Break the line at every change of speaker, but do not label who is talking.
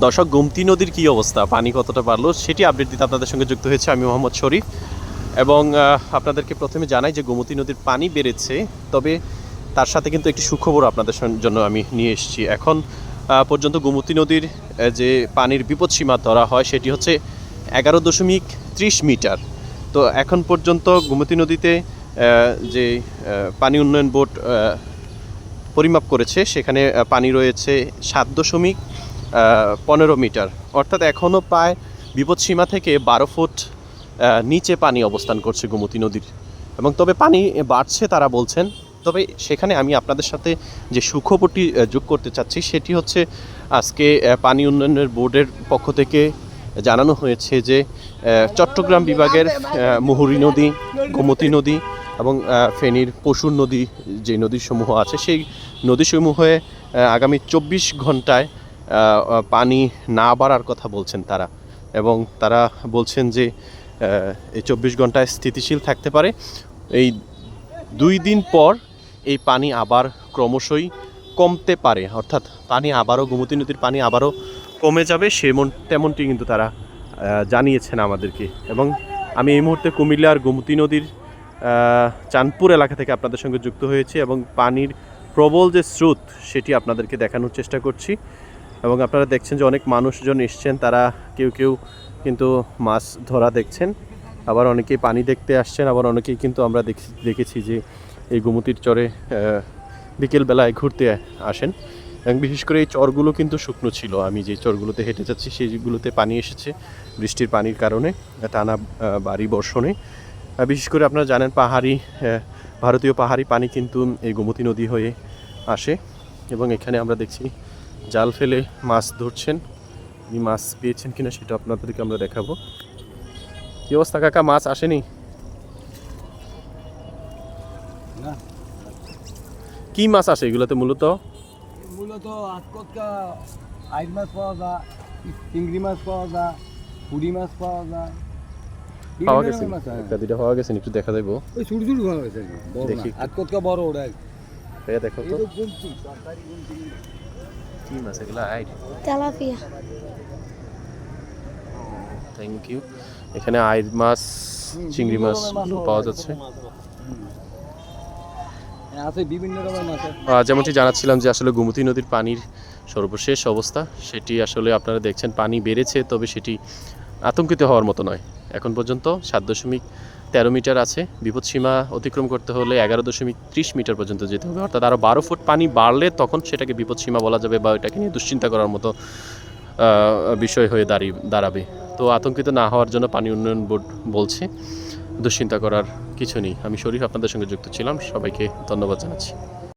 দর্শক, গোমতী নদীর কী অবস্থা? পানি কতটা বাড়লো? সেটি আপডেট দিতে আপনাদের সঙ্গে যুক্ত হয়েছে আমি মোহাম্মদ শরীফ। এবং আপনাদেরকে প্রথমে জানাই যে গোমতী নদীর পানি বেড়েছে, তবে তার সাথে কিন্তু একটি সুখবর আপনাদের জন্য আমি নিয়ে এসেছি। এখন পর্যন্ত গোমতী নদীর যে পানির বিপদসীমা ধরা হয়, সেটি হচ্ছে এগারো দশমিক ত্রিশ মিটার। তো এখন পর্যন্ত গোমতী নদীতে যে পানি উন্নয়ন বোর্ড পরিমাপ করেছে, সেখানে পানি রয়েছে সাত দশমিক পনেরো মিটার। অর্থাৎ এখনও প্রায় বিপদসীমা থেকে বারো ফুট নিচে পানি অবস্থান করছে গোমতী নদীর। এবং তবে পানি বাড়ছে তারা বলছেন। তবে সেখানে আমি আপনাদের সাথে যে সুখবরটি যোগ করতে চাচ্ছি, সেটি হচ্ছে আজকে পানি উন্নয়নের বোর্ডের পক্ষ থেকে জানানো হয়েছে যে চট্টগ্রাম বিভাগের মুহুরী নদী, গোমতী নদী এবং ফেনীর পশুর নদী যে নদীসমূহ আছে, সেই নদীসমূহে আগামী চব্বিশ ঘন্টায় পানি না বাড়ার কথা বলছেন তারা। এবং তারা বলছেন যে এই চব্বিশ ঘন্টায় স্থিতিশীল থাকতে পারে। এই দুই দিন পর এই পানি আবার ক্রমশই কমতে পারে। অর্থাৎ পানি আবারও, গোমতী নদীর পানি আবারও কমে যাবে, সেমন, তেমনটি কিন্তু তারা জানিয়েছেন আমাদেরকে। এবং আমি এই মুহূর্তে কুমিল্লার গোমতী নদীর চাঁদপুর এলাকা থেকে আপনাদের সঙ্গে যুক্ত হয়েছি এবং পানির প্রবল যে স্রোত, সেটি আপনাদেরকে দেখানোর চেষ্টা করছি। এবং আপনারা দেখছেন যে অনেক মানুষজন এসছেন, তারা কেউ কেউ কিন্তু মাছ ধরা দেখছেন, আবার অনেকেই পানি দেখতে আসছেন, আবার অনেকেই কিন্তু আমরা দেখি- দেখেছি যে এই গোমতীর চরে বিকেলবেলায় ঘুরতে আসেন। এবং বিশেষ করে এই চরগুলো কিন্তু শুকনো ছিল। আমি যে চরগুলোতে হেঁটে যাচ্ছি, সেইগুলোতে পানি এসেছে বৃষ্টির পানির কারণে, টানা বাড়ি বর্ষণে। বিশেষ করে আপনারা জানেন, পাহাড়ি ভারতীয় পাহাড়ি পানি কিন্তু এই গোমতী নদী হয়ে আসে। এবং এখানে আমরা দেখছি জাল ফেলে মাছ ধরছেন। এই মাছ পেয়েছেন কিনা সেটা আপনাদেরকে আমরা দেখাবো। কি অবস্থা কাকা মাছ আসেনি? কি মাছ আসে এগুলোতে মূলত?
মূলত আজকটকা আইর মাছ পাওয়া যায় চিংড়ি মাছ পাওয়া যায় পুরি মাছ পাওয়া যায়।
পাওয়া গেছে। একটা দুইটা পাওয়া গেছে একটু দেখা যাব
ওই ছোট ছোট পাওয়া গেছে।
দেখি।
আজকটকা বড় ওটা।
দেখো তো
তো গুমতি সরকারি গুমতি
কি মাছ এগুলো আইড
তেলাপিয়া।
থ্যাংক ইউ এখানে আইর মাছ চিংড়ি মাছ পাওয়া যাচ্ছে।
হ্যাঁ,
যেমনটি জানাচ্ছিলাম যে আসলে গোমতী নদীর পানির সর্বশেষ অবস্থা সেটি আসলে আপনারা দেখছেন পানি বেড়েছে তবে সেটি আতঙ্কিত হওয়ার মতো নয়। এখন পর্যন্ত সাত দশমিক তেরো মিটার আছে। বিপদসীমা অতিক্রম করতে হলে এগারো দশমিক ত্রিশ মিটার পর্যন্ত যেতে হবে। অর্থাৎ আরও বারো ফুট পানি বাড়লে তখন সেটাকে বিপদসীমা বলা যাবে বা এটাকে নিয়ে দুশ্চিন্তা করার মতো বিষয় হয়ে দাঁড়িয়ে দাঁড়াবে। তো আতঙ্কিত না হওয়ার জন্য পানি উন্নয়ন বোর্ড বলছে, দুশ্চিন্তা করার কিছু নেই। আমি শরীফ আপনাদের সঙ্গে যুক্ত ছিলাম। সবাইকে ধন্যবাদ জানাচ্ছি।